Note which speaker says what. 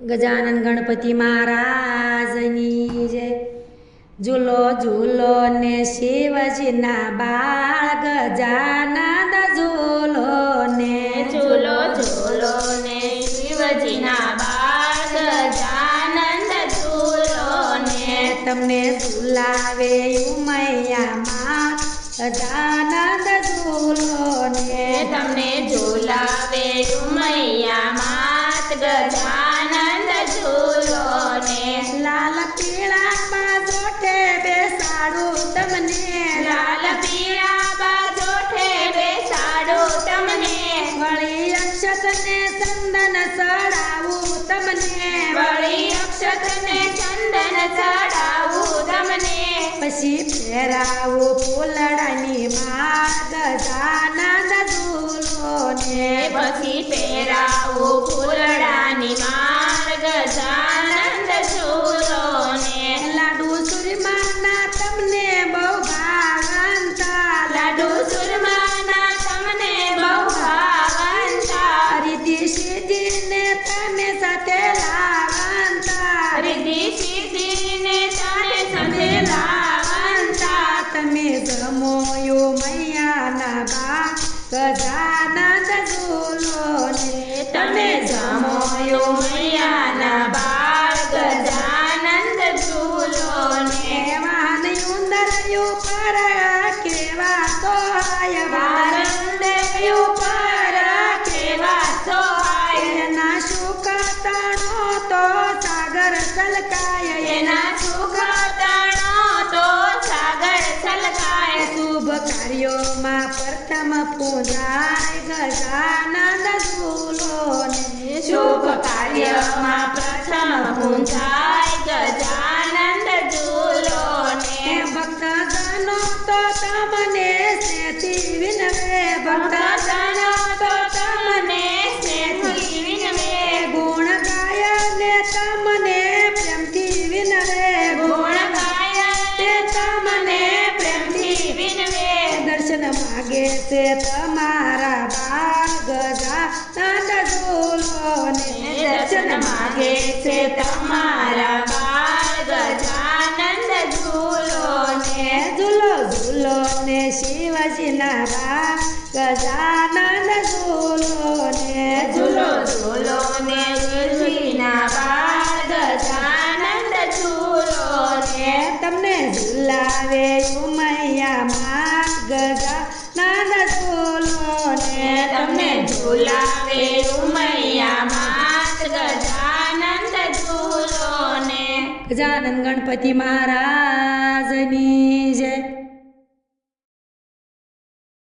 Speaker 1: ગજાનન ગણપતિ મહારાજની જય. ઝૂલો ઝૂલો ને શિવજીના બાળ ગજાનંદ ઝૂલો ને
Speaker 2: ઝૂલો ઝૂલો ને શિવજીના બાળ ગજાનંદ ઝૂલો ને.
Speaker 1: તમને ઝુલાવે ઉમૈયામાં ગજાનંદ ઝૂલો ને.
Speaker 2: તમને ઝુલાવે ઉમૈયા માત ગજાનંદ
Speaker 1: બેસાડું તમને
Speaker 2: લાલ પીળા બાજોઠે સાડો તમને
Speaker 1: વળી અક્ષતને ચંદન ચડાવું, તમને
Speaker 2: વળી અક્ષતને ચંદન ચડાવું, તમને
Speaker 1: પછી ફેરાવો ફૂલડાની માં ગજાના ઝૂલો ને
Speaker 2: પછી પહેરાવું
Speaker 1: જમોયો મૈયાના બા ગજાનંદ ઝૂલો ને
Speaker 2: તમે જમોયો મૈયાના બા ગજાનંદ ઝૂલો ને
Speaker 1: વાહન ઉંદરયું પર કેવા સોહાય
Speaker 2: વારંદેયું પર કેવા સોહાય.
Speaker 1: એના સુખ તો સાગર સલકાય કાર્યોમાં પ્રથમ પૂજાય ગજાનંદ ઝૂલો ને
Speaker 2: શુભ કાર્યમાં પ્રથમ પૂંજાય.
Speaker 1: દર્શન છે તમારા બાગ ગજાનંદ ઝૂલો ને
Speaker 2: દર્શન માગે છે તમારા બાળ ગજાનંદ ઝૂલો ને
Speaker 1: ઝૂલો ઝૂલો ને શિવજીના બા
Speaker 2: ઝુલાવે ઉમૈયા માત ગજાનંદ ઝૂલો ને
Speaker 1: ગજાનંદ ગણપતિ મહારાજની જય.